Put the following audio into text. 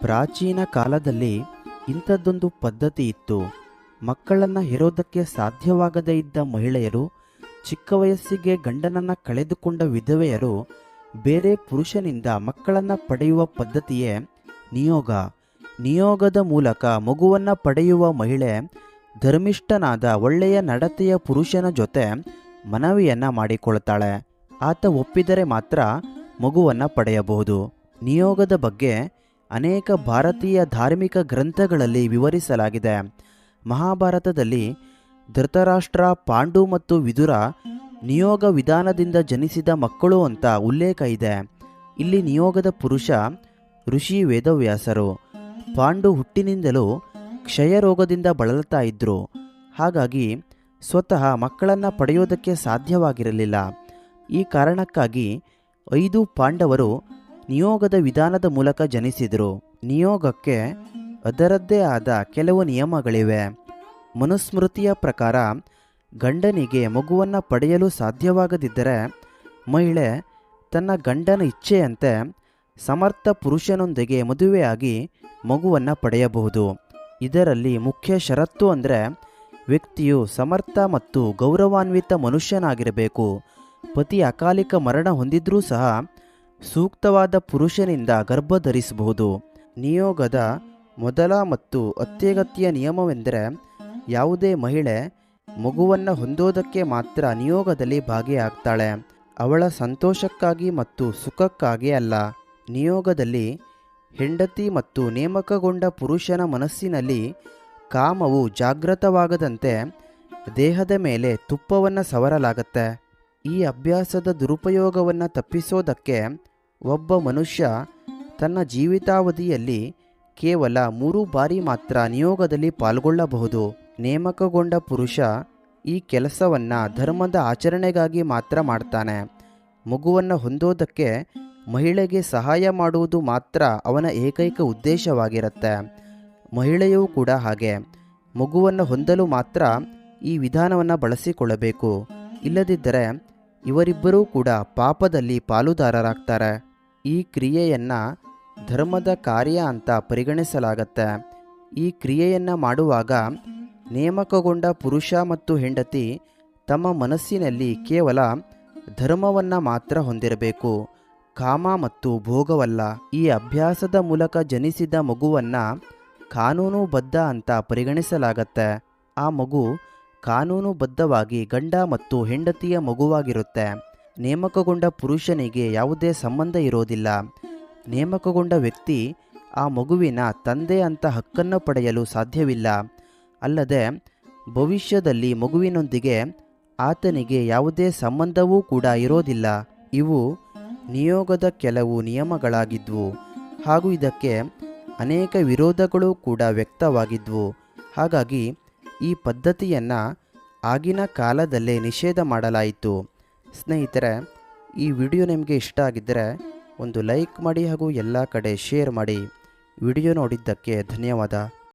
ಪ್ರಾಚೀನ ಕಾಲದಲ್ಲಿ ಇಂಥದ್ದೊಂದು ಪದ್ಧತಿ ಇತ್ತು. ಮಕ್ಕಳನ್ನು ಹೆರೋದಕ್ಕೆ ಸಾಧ್ಯವಾಗದೇ ಇದ್ದ ಮಹಿಳೆಯರು, ಚಿಕ್ಕ ವಯಸ್ಸಿಗೆ ಗಂಡನನ್ನು ಕಳೆದುಕೊಂಡ ವಿಧವೆಯರು ಬೇರೆ ಪುರುಷನಿಂದ ಮಕ್ಕಳನ್ನು ಪಡೆಯುವ ಪದ್ಧತಿಯೇ ನಿಯೋಗ. ನಿಯೋಗದ ಮೂಲಕ ಮಗುವನ್ನು ಪಡೆಯುವ ಮಹಿಳೆ ಧರ್ಮಿಷ್ಠನಾದ ಒಳ್ಳೆಯ ನಡತೆಯ ಪುರುಷನ ಜೊತೆ ಮನವಿಯನ್ನು ಮಾಡಿಕೊಳ್ತಾಳೆ. ಆತ ಒಪ್ಪಿದರೆ ಮಾತ್ರ ಮಗುವನ್ನು ಪಡೆಯಬಹುದು. ನಿಯೋಗದ ಬಗ್ಗೆ ಅನೇಕ ಭಾರತೀಯ ಧಾರ್ಮಿಕ ಗ್ರಂಥಗಳಲ್ಲಿ ವಿವರಿಸಲಾಗಿದೆ. ಮಹಾಭಾರತದಲ್ಲಿ ಧೃತರಾಷ್ಟ್ರ, ಪಾಂಡು ಮತ್ತು ವಿದುರ ನಿಯೋಗ ವಿಧಾನದಿಂದ ಜನಿಸಿದ ಮಕ್ಕಳು ಅಂತ ಉಲ್ಲೇಖ ಇದೆ. ಇಲ್ಲಿ ನಿಯೋಗದ ಪುರುಷ ಋಷಿ ವೇದವ್ಯಾಸರು. ಪಾಂಡು ಹುಟ್ಟಿನಿಂದಲೂ ಕ್ಷಯರೋಗದಿಂದ ಬಳಲುತ್ತಾ ಇದ್ರು. ಹಾಗಾಗಿ ಸ್ವತಃ ಮಕ್ಕಳನ್ನು ಪಡೆಯೋದಕ್ಕೆ ಸಾಧ್ಯವಾಗಿರಲಿಲ್ಲ. ಈ ಕಾರಣಕ್ಕಾಗಿ ಐದು ಪಾಂಡವರು ನಿಯೋಗದ ವಿಧಾನದ ಮೂಲಕ ಜನಿಸಿದರು. ನಿಯೋಗಕ್ಕೆ ಅದರದ್ದೇ ಆದ ಕೆಲವು ನಿಯಮಗಳಿವೆ. ಮನುಸ್ಮೃತಿಯ ಪ್ರಕಾರ, ಗಂಡನಿಗೆ ಮಗುವನ್ನು ಪಡೆಯಲು ಸಾಧ್ಯವಾಗದಿದ್ದರೆ ಮಹಿಳೆ ತನ್ನ ಗಂಡನ ಇಚ್ಛೆಯಂತೆ ಸಮರ್ಥ ಪುರುಷನೊಂದಿಗೆ ಮದುವೆಯಾಗಿ ಮಗುವನ್ನು ಪಡೆಯಬಹುದು. ಇದರಲ್ಲಿ ಮುಖ್ಯ ಷರತ್ತು ಅಂದರೆ ವ್ಯಕ್ತಿಯು ಸಮರ್ಥ ಮತ್ತು ಗೌರವಾನ್ವಿತ ಮನುಷ್ಯನಾಗಿರಬೇಕು. ಪತಿ ಅಕಾಲಿಕ ಮರಣ ಹೊಂದಿದ್ರೂ ಸಹ ಸೂಕ್ತವಾದ ಪುರುಷನಿಂದ ಗರ್ಭ ಧರಿಸಬಹುದು. ನಿಯೋಗದ ಮೊದಲ ಮತ್ತು ಅತ್ಯಗತ್ಯ ನಿಯಮವೆಂದರೆ ಯಾವುದೇ ಮಹಿಳೆ ಮಗುವನ್ನು ಹೊಂದೋದಕ್ಕೆ ಮಾತ್ರ ನಿಯೋಗದಲ್ಲಿ ಭಾಗಿಯಾಗ್ತಾಳೆ. ಅವಳ ಸಂತೋಷಕ್ಕಾಗಿ ಮತ್ತು ಸುಖಕ್ಕಾಗಿ ಅಲ್ಲ. ನಿಯೋಗದಲ್ಲಿ ಹೆಂಡತಿ ಮತ್ತು ನೇಮಕಗೊಂಡ ಪುರುಷನ ಮನಸ್ಸಿನಲ್ಲಿ ಕಾಮವು ಜಾಗೃತವಾಗದಂತೆ ದೇಹದ ಮೇಲೆ ತುಪ್ಪವನ್ನು ಸವರಲಾಗತ್ತೆ. ಈ ಅಭ್ಯಾಸದ ದುರುಪಯೋಗವನ್ನು ತಪ್ಪಿಸೋದಕ್ಕೆ ಒಬ್ಬ ಮನುಷ್ಯ ತನ್ನ ಜೀವಿತಾವಧಿಯಲ್ಲಿ ಕೇವಲ ಮೂರು ಬಾರಿ ಮಾತ್ರ ನಿಯೋಗದಲ್ಲಿ ಪಾಲ್ಗೊಳ್ಳಬಹುದು. ನೇಮಕಗೊಂಡ ಪುರುಷ ಈ ಕೆಲಸವನ್ನು ಧರ್ಮದ ಆಚರಣೆಗಾಗಿ ಮಾತ್ರ ಮಾಡ್ತಾನೆ. ಮಗುವನ್ನು ಹೊಂದೋದಕ್ಕೆ ಮಹಿಳೆಗೆ ಸಹಾಯ ಮಾಡುವುದು ಮಾತ್ರ ಅವನ ಏಕೈಕ ಉದ್ದೇಶವಾಗಿರುತ್ತೆ. ಮಹಿಳೆಯೂ ಕೂಡ ಹಾಗೆ. ಮಗುವನ್ನು ಹೊಂದಲು ಮಾತ್ರ ಈ ವಿಧಾನವನ್ನು ಬಳಸಿಕೊಳ್ಳಬೇಕು. ಇಲ್ಲದಿದ್ದರೆ ಇವರಿಬ್ಬರೂ ಕೂಡ ಪಾಪದಲ್ಲಿ ಪಾಲುದಾರರಾಗ್ತಾರೆ. ಈ ಕ್ರಿಯೆಯನ್ನು ಧರ್ಮದ ಕಾರ್ಯ ಅಂತ ಪರಿಗಣಿಸಲಾಗತ್ತೆ. ಈ ಕ್ರಿಯೆಯನ್ನು ಮಾಡುವಾಗ ನೇಮಕಗೊಂಡ ಪುರುಷ ಮತ್ತು ಹೆಂಡತಿ ತಮ್ಮ ಮನಸ್ಸಿನಲ್ಲಿ ಕೇವಲ ಧರ್ಮವನ್ನು ಮಾತ್ರ ಹೊಂದಿರಬೇಕು. ಕಾಮ ಮತ್ತು ಭೋಗವಲ್ಲ. ಈ ಅಭ್ಯಾಸದ ಮೂಲಕ ಜನಿಸಿದ ಮಗುವನ್ನು ಕಾನೂನುಬದ್ಧ ಅಂತ ಪರಿಗಣಿಸಲಾಗತ್ತೆ. ಆ ಮಗು ಕಾನೂನುಬದ್ಧವಾಗಿ ಗಂಡ ಮತ್ತು ಹೆಂಡತಿಯ ಮಗುವಾಗಿರುತ್ತೆ. ನೇಮಕಗೊಂಡ ಪುರುಷನಿಗೆ ಯಾವುದೇ ಸಂಬಂಧ ಇರೋದಿಲ್ಲ. ನೇಮಕಗೊಂಡ ವ್ಯಕ್ತಿ ಆ ಮಗುವಿನ ತಂದೆ ಅಂತ ಹಕ್ಕನ್ನು ಪಡೆಯಲು ಸಾಧ್ಯವಿಲ್ಲ. ಅಲ್ಲದೆ, ಭವಿಷ್ಯದಲ್ಲಿ ಮಗುವಿನೊಂದಿಗೆ ಆತನಿಗೆ ಯಾವುದೇ ಸಂಬಂಧವೂ ಕೂಡ ಇರೋದಿಲ್ಲ. ಇವು ನಿಯೋಗದ ಕೆಲವು ನಿಯಮಗಳಾಗಿದ್ವು. ಹಾಗೂ ಇದಕ್ಕೆ ಅನೇಕ ವಿರೋಧಗಳು ಕೂಡ ವ್ಯಕ್ತವಾಗಿದ್ವು. ಹಾಗಾಗಿ ಈ ಪದ್ಧತಿಯನ್ನು ಆಗಿನ ಕಾಲದಲ್ಲೇ ನಿಷೇಧ ಮಾಡಲಾಯಿತು. ಸ್ನೇಹಿತರೆ, ಈ ವಿಡಿಯೋ ನಿಮಗೆ ಇಷ್ಟ ಆಗಿದ್ದರೆ ಒಂದು ಲೈಕ್ ಮಾಡಿ ಹಾಗೂ ಎಲ್ಲ ಕಡೆ ಶೇರ್ ಮಾಡಿ. ವಿಡಿಯೋ ನೋಡಿದ್ದಕ್ಕೆ ಧನ್ಯವಾದ.